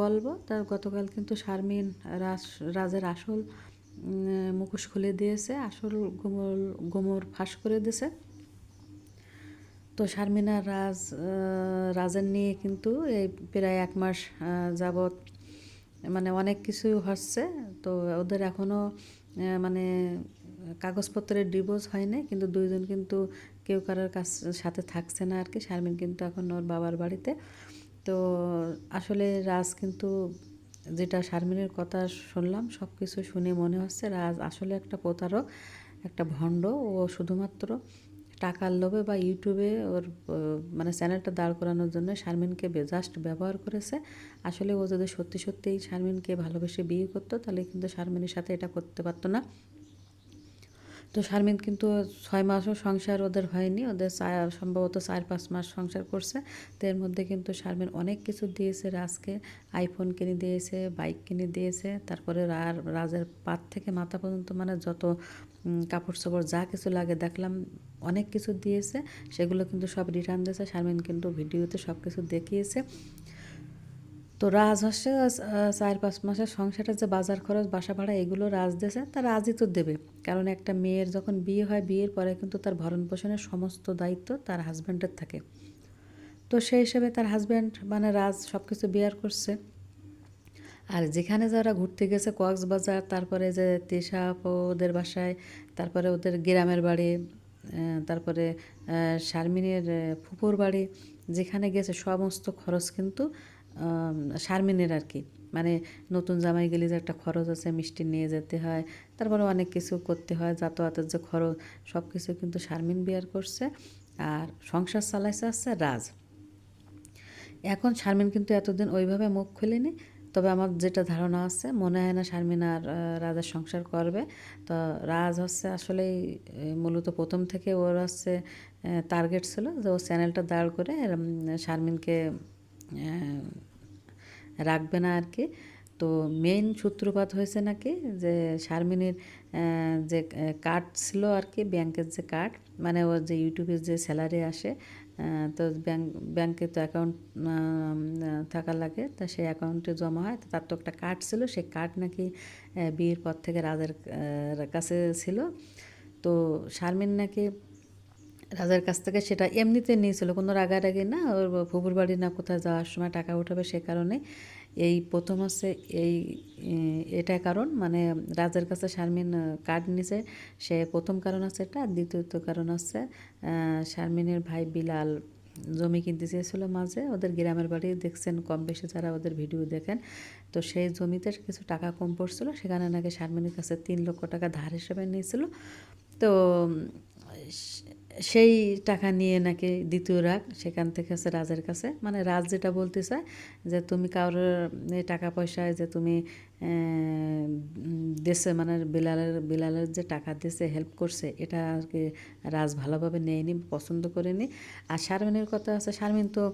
বলব, তার গতকাল কিন্তু শারমিন রাজ রাজের আসল মুখোশ খুলে দিয়েছে, আসল গোমর গোমর ফাঁস করে দিয়েছে। তো শারমিনা রাজ রাজের নিয়ে কিন্তু এই প্রায় এক মাস যাবৎ মানে অনেক কিছু হচ্ছে। তো ওদের এখনও মানে কাগজপত্রের ডিভোর্স হয়নি, কিন্তু দুইজন কিন্তু কেউ কারোর কাছ, সাথে থাকছে না আর কি শারমিন কিন্তু এখন ওর বাবার বাড়িতে। তো আসলে রাজ কিন্তু যেটা শারমিনের কথা শুনলাম সব কিছু শুনে মনে হচ্ছে রাজ আসলে একটা প্রতারক, একটা ভণ্ড। ও শুধুমাত্র টাকার লোভে বা ইউটিউবে ওর মানে চ্যানেলটা দাঁড় করানোর জন্য শারমিনকে জাস্ট ব্যবহার করেছে। আসলে ও যদি সত্যি সত্যিই শারমিনকে ভালোবেসে বিয়ে করতো, তাহলে কিন্তু শারমিনের সাথে এটা করতে পারতো না। তো শারমিন কিন্তু ছয় মাসও সংসার ওদের হয়নি, ওদের সম্ভবত চার পাঁচ মাস সংসার করছে। তো এর মধ্যে কিন্তু শারমিন অনেক কিছু দিয়েছে, রাজকে আইফোন কিনে দিয়েছে বাইক কিনে দিয়েছে, তারপরে রাজের পাত থেকে মাথা পর্যন্ত মানে যত কাপড় চোপড় যা কিছু লাগে দেখলাম, অনেক কিছু দিয়েছে। সেগুলো কিন্তু সব রিটার্ন দিয়েছে। শারমিন কিন্তু ভিডিওতে সব কিছু দেখিয়েছে। তো রাজ হচ্ছে চার পাঁচ মাসের সংসারের যে বাজার খরচ, বাসা ভাড়া, এগুলো রাজ দেশে তা রাজই তো দেবে। কারণ একটা মেয়ের যখন বিয়ে হয়, বিয়ের পরে কিন্তু তার ভরণ পোষণের সমস্ত দায়িত্ব তার হাজব্যান্ডের থাকে। তো সেই হিসেবে তার হাজব্যান্ড মানে রাজ সব কিছু বিয়ার করছে। আর যেখানে যারা ঘুরতে গেছে, কক্সবাজার, তারপরে যে তেষা আপু ওদের বাসায়, তারপরে ওদের গ্রামের বাড়ি তারপরে শারমিনের ফুপুর বাড়ি, যেখানে গেছে, সমস্ত খরচ কিন্তু শারমিনের আর কি। মানে নতুন জামাই গেলে যে একটা খরচ আছে, মিষ্টি নিয়ে যেতে হয়, তারপরে অনেক কিছু করতে হয়, যাতায়াতের যে খরচ সব কিছু কিন্তু শারমিন বিয়ার করছে। আর সংসার চালাইছে আসছে রাজ। এখন শারমিন কিন্তু এতদিন ওইভাবে মুখ খুলেনি, তবে আমার যেটা ধারণা আছে, মনে হয় না শারমিন আর রাজার সংসার করবে। তো রাজ হচ্ছে আসলেই মূলত প্রথম থেকে ওর হচ্ছে টার্গেট ছিল যে ও চ্যানেলটা দাঁড় করে শারমিনকে রাখবে না আর কি তো মেইন সূত্রপাত হয়েছে নাকি যে শারমিনের যে কার্ড ছিল আর কি ব্যাংকের যে কার্ড মানে ওর যে ইউটিউবের যে স্যালারি আসে তো ব্যাংক ব্যাংকে তো অ্যাকাউন্ট থাকা লাগে, তা সেই অ্যাকাউন্টে জমা হয়, তো তার তো একটা কার্ড ছিল সেই কার্ড নাকি বিয়ের পর থেকে রাজের কাছে ছিল। তো শারমিন নাকি রাজার কাছ থেকে সেটা এমনিতে নিয়েছিল। কোনো রাগারাগি না ওর ফুপুর বাড়ি না কোথায় যাওয়ার সময় টাকা উঠাবে সে কারণে। এই প্রথম হচ্ছে এই এটা কারণ মানে রাজার কাছে শারমিন কার্ড নিছে সে প্রথম কারণ আছে এটা। দ্বিতীয়ত কারণ আহ, শারমিনের ভাই বিলাল জমি কিনতে চেয়েছিল মাঝে ওদের গ্রামের বাড়ি দেখছেন কম বেশি যারা ওদের ভিডিও দেখেন। তো সেই জমিতে কিছু টাকা কম পড়ছিল সেখানে নাকি শারমিনের কাছে তিন লক্ষ টাকা ধার হিসেবে নিয়েছিল। তো সেই টাকা নিয়ে নাকি দ্বিতীয় রাগ সেখান থেকে আছে রাজের কাছে। মানে রাজ যেটা বলতে চায় যে, তুমি কারোর টাকা পয়সায় যে তুমি দেশে মানে বিলালের বিলালের যে টাকা দিয়েছে হেল্প করছে, এটা আর কি রাজ ভালোভাবে নেয়নি, পছন্দ করেনি। আর শারমিনের কথা আছে, শারমিন তো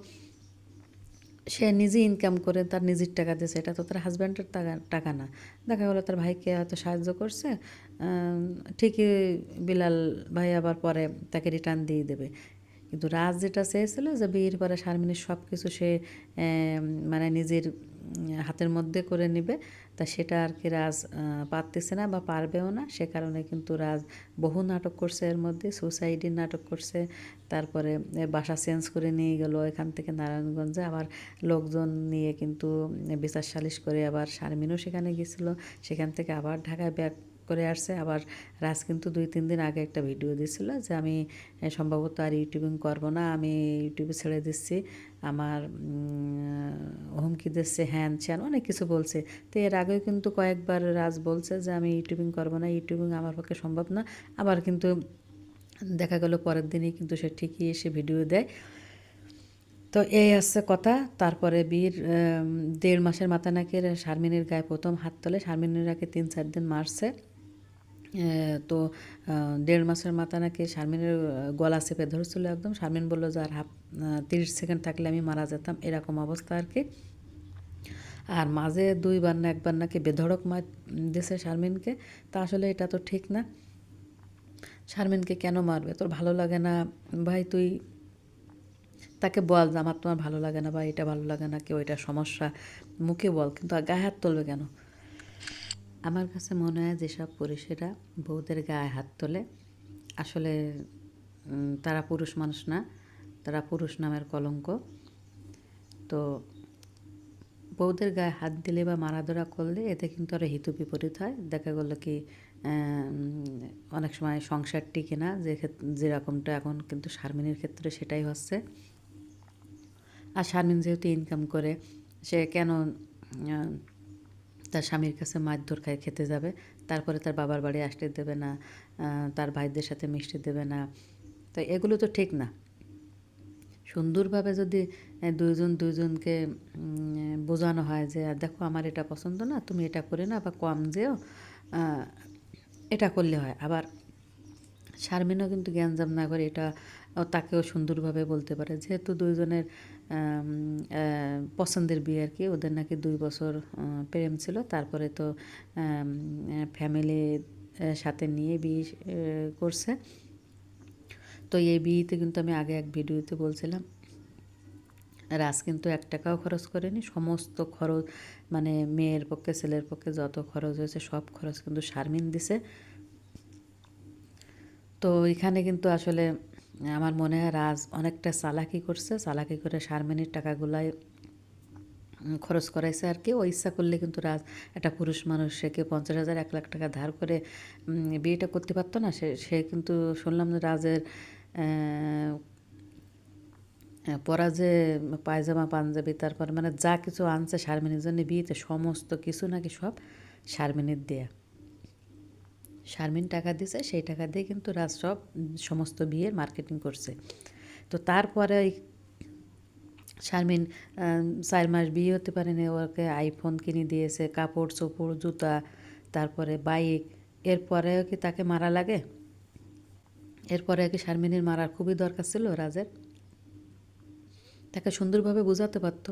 সে নিজে ইনকাম করে, তার নিজের টাকা দিয়েছে। এটা তো তার হাজব্যান্ডের টাকা টাকা না। দেখা গেলো তার ভাইকে হয়তো সাহায্য করছে ঠিকই বিলাল ভাই আবার পরে তাকে রিটার্ন দিয়ে দেবে। কিন্তু রাজ যেটা চেয়েছিল যে বিয়ের পরে শারমিনের সব কিছু সে মানে নিজের হাতের মধ্যে করে নেবে। তা সেটা আর কি রাজ পারতেছে না বা পারবেও না। সে কারণে কিন্তু রাজ বহু নাটক করছে এর মধ্যে। সুসাইডির নাটক করছে। তারপরে বাসা চেঞ্জ করে নিয়ে গেল এখান থেকে নারায়ণগঞ্জে। আবার লোকজন নিয়ে কিন্তু বিচার সালিশ করে আবার শারমিনও সেখানে গেছিল। সেখান থেকে আবার ঢাকায় ব্যাক করে আসছে। আবার রাজ কিন্তু দুই, তিন দিন আগে একটা ভিডিও দিয়েছিল যে, আমি সম্ভবত আর ইউটিউবিং করব না। আমি ইউটিউবে ছেড়ে দিচ্ছি। আমার হুমকি দিচ্ছে হ্যান চ্যান অনেক কিছু বলছে। তো এর আগেও কিন্তু কয়েকবার রাজ বলছে যে, আমি ইউটিউবিং করব না, ইউটিউবিং আমার পক্ষে সম্ভব না। আবার কিন্তু দেখা গেল পরের দিনই কিন্তু সে ঠিকই এসে ভিডিও দেয়। তো এই আসছে কথা। তারপরে বীর দেড় মাসের মাথা নাকি শারমিনের গায়ে প্রথম হাত তোলে। শারমিনের আগে তিন চার দিন মারছে। তো দেড় মাসের মাথা নাকি শারমিনের গলা চেপে ধরেছিল একদম। শারমিন বলল যে আর হাফ তিরিশ সেকেন্ড থাকলে আমি মারা যেতাম। এরকম অবস্থা আর কি। আর মাঝে দুইবার না একবার নাকি বেধড়ক মার দিয়েছে শারমিনকে। তা আসলে এটা তো ঠিক না। শারমিনকে কেন মারবে? তোর ভালো লাগে না? ভাই, তুই তাকে বল যে, আমার তোমার ভালো লাগে না বা এটা ভালো লাগে না, কেউ এটা সমস্যা, মুখে বল। কিন্তু গায়ে হাত তুলবে কেন? আমার কাছে মনে হয় যেসব পুরুষেরা বউদের গায়ে হাত তোলে, আসলে তারা পুরুষ মানুষ না, তারা পুরুষ নামের কলঙ্ক। তো বউদের গায়ে হাত দিলে বা মারাধরা করলে এতে কিন্তু আরও হিত বিপরীত হয়। দেখা গেলো কি অনেক সময় সংসার টিকে না, যে যেরকমটা এখন কিন্তু শারমিনের ক্ষেত্রে সেটাই হচ্ছে। আর শারমিন যেহেতু ইনকাম করে, সে কেন তার স্বামীর কাছে মারধর খায় খেতে যাবে। তারপরে তার বাবার বাড়ি আসতে দেবে না তার ভাইদের সাথে মিষ্টি দেবে না। তো এগুলো তো ঠিক না। সুন্দরভাবে যদি দুইজন দুইজনকে বোঝানো হয় যে দেখো আমার এটা পছন্দ না, তুমি এটা করে না বা কম যেও এটা করলে হয়। আবার শারমিনও কিন্তু জ্ঞানজাম না করে এটা তাকেও সুন্দরভাবে বলতে পারে। যেহেতু দুইজনের পছন্দের বিয়ে আর কি, ওদের নাকি দুই বছর প্রেম ছিল। তারপরে তো ফ্যামিলির সাথে নিয়ে বিয়ে করছে। তো এই বিয়েতে কিন্তু আমি আগে এক ভিডিওতে বলছিলাম, রাজ কিন্তু এক টাকাও খরচ করেনি। সমস্ত খরচ মানে মেয়ের পক্ষে, ছেলের পক্ষে যত খরচ হয়েছে, সব খরচ কিন্তু শারমিন দিছে। তো এখানে কিন্তু আসলে, আমার মনে হয় রাজ অনেকটা চালাকি করছে, চালাকি করে শারমিনের টাকাগুলাই খরচ করাইছে আর কি। ও ইচ্ছা করলে কিন্তু রাজ একটা পুরুষ মানুষ সে কি পঞ্চাশ হাজার, এক লাখ টাকা ধার করে বিয়েটা করতে পারতো না। সে সে কিন্তু শুনলাম যে রাজের পরা যে পায়জামা, পাঞ্জাবি, তারপর মানে যা কিছু আনছে শারমিনের জন্য, বিয়েতে সমস্ত কিছু নাকি সব শারমিনের দেয়া। শারমিন টাকা দিছে, সেই টাকা দিয়ে কিন্তু রাজ সব সমস্ত বিয়ের মার্কেটিং করছে। তো তারপরে শারমিন চার মাস বিয়ে হতে পারেনি, ওকে আইফোন কিনে দিয়েছে, কাপড় চোপড়, জুতা, তারপরে বাইক এরপরেও কি তাকে মারা লাগে? এরপরে কি শারমিনের মারার খুবই দরকার ছিল রাজের? তাকে সুন্দরভাবে বোঝাতে পারতো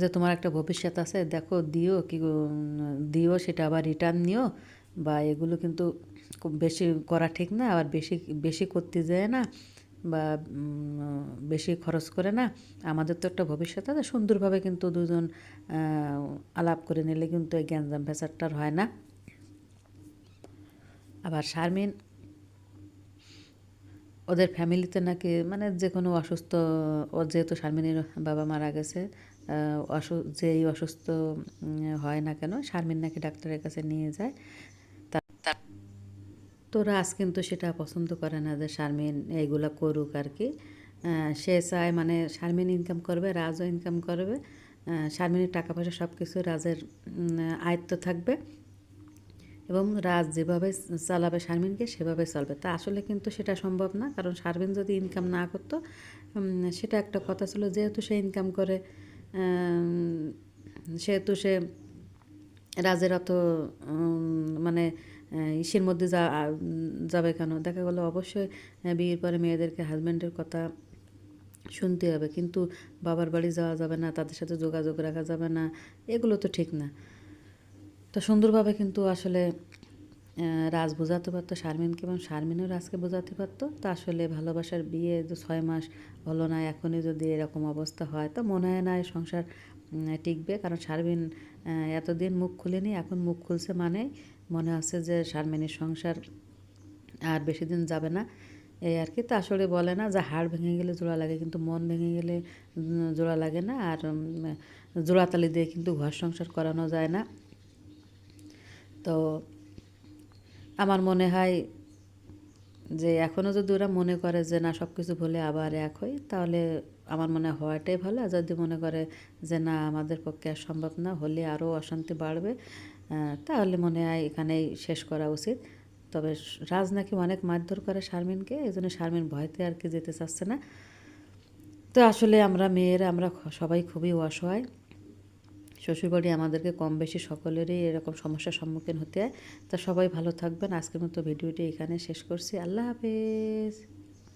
যে তোমার একটা ভবিষ্যৎ আছে, দেখো দিও কি দিও, সেটা আবার রিটার্ন নিও। বা এগুলো কিন্তু বেশি করা ঠিক না, আবার বেশি বেশি করতে যায় না বা বেশি খরচ করে না। আমাদের তো একটা ভবিষ্যৎ আছে, সুন্দরভাবে কিন্তু দুজন আলাপ করে নিলে কিন্তু এই গ্যাঞ্জাম ফ্যাসারটার হয় না। আবার শারমিন, ওদের ফ্যামিলিতে নাকি মানে যে কোনো অসুস্থ, ও যেহেতু শারমিনের বাবা মারা গেছে অসু, যেই অসুস্থ হয় না কেন, শারমিন নাকি ডাক্তারের কাছে নিয়ে যায়। তো রাজ কিন্তু সেটা পছন্দ করে না যে শারমিন এইগুলা করুক আর কি। সে চায় মানে শারমিন ইনকাম করবে, রাজও ইনকাম করবে। শারমিনের টাকা পয়সা সব কিছু রাজের আয়ত্ত থাকবে এবং রাজ যেভাবে চালাবে শারমিনকে সেভাবে চলবে। তা আসলে কিন্তু সেটা সম্ভব না, কারণ শারমিন যদি ইনকাম না করতো সেটা একটা কথা ছিল, যেহেতু সে ইনকাম করে সেহেতু সে রাজের অত মানে ইসের মধ্যে যা যাবে কেন? দেখা গেলো অবশ্যই বিয়ের পরে মেয়েদেরকে হাজব্যান্ডের কথা শুনতে হবে। কিন্তু বাবার বাড়ি যাওয়া যাবে না, তাদের সাথে যোগাযোগ রাখা যাবে না, এগুলো তো ঠিক না। তো সুন্দরভাবে কিন্তু আসলে রাজ বোঝাতে পারতো, শারমিনকে এবং শারমিনও রাজকে বোঝাতে পারতো। তা আসলে ভালোবাসার বিয়ে ছয় মাস হলো না, এখনই যদি এরকম অবস্থা হয়, তো মনে হয় না সংসার টিকবে। কারণ শারমিন এতদিন মুখ খুলেনি, এখন মুখ খুলছে মানে মনে হচ্ছে যে শারমিনের সংসার আর বেশি দিন যাবে না। এই আর কি। তো আসলে বলে না যে হাড় ভেঙে গেলে জোড়া লাগে, কিন্তু মন ভেঙে গেলে জোড়া লাগে না। আর জোড়াতালি দিয়ে কিন্তু ঘর সংসার করানো যায় না। তো আমার মনে হয় যে এখনও যদি ওরা মনে করে যে না সব কিছু ভুলে আবার এক হই, তাহলে আমার মনে হওয়াটাই ভালো। আর যদি মনে করে যে না, আমাদের পক্ষে আর সম্ভব না, হলে আরও অশান্তি বাড়বে। তাহলে মনে হয় এখানেই শেষ করা উচিত। তবে রাজ নাকি অনেক মারধর করে শারমিনকে, এই জন্য শারমিন ভয়তে আর কি যেতে চাচ্ছে না। তো আসলে আমরা মেয়েরা, আমরা সবাই খুবই অসহায়। শ্বশুরবাড়ি আমাদেরকে কম বেশি সকলেরই এরকম সমস্যার সম্মুখীন হতে হয়। তা সবাই ভালো থাকবেন। আজকের মতো ভিডিওটি এখানে শেষ করছি। আল্লাহ হাফেজ।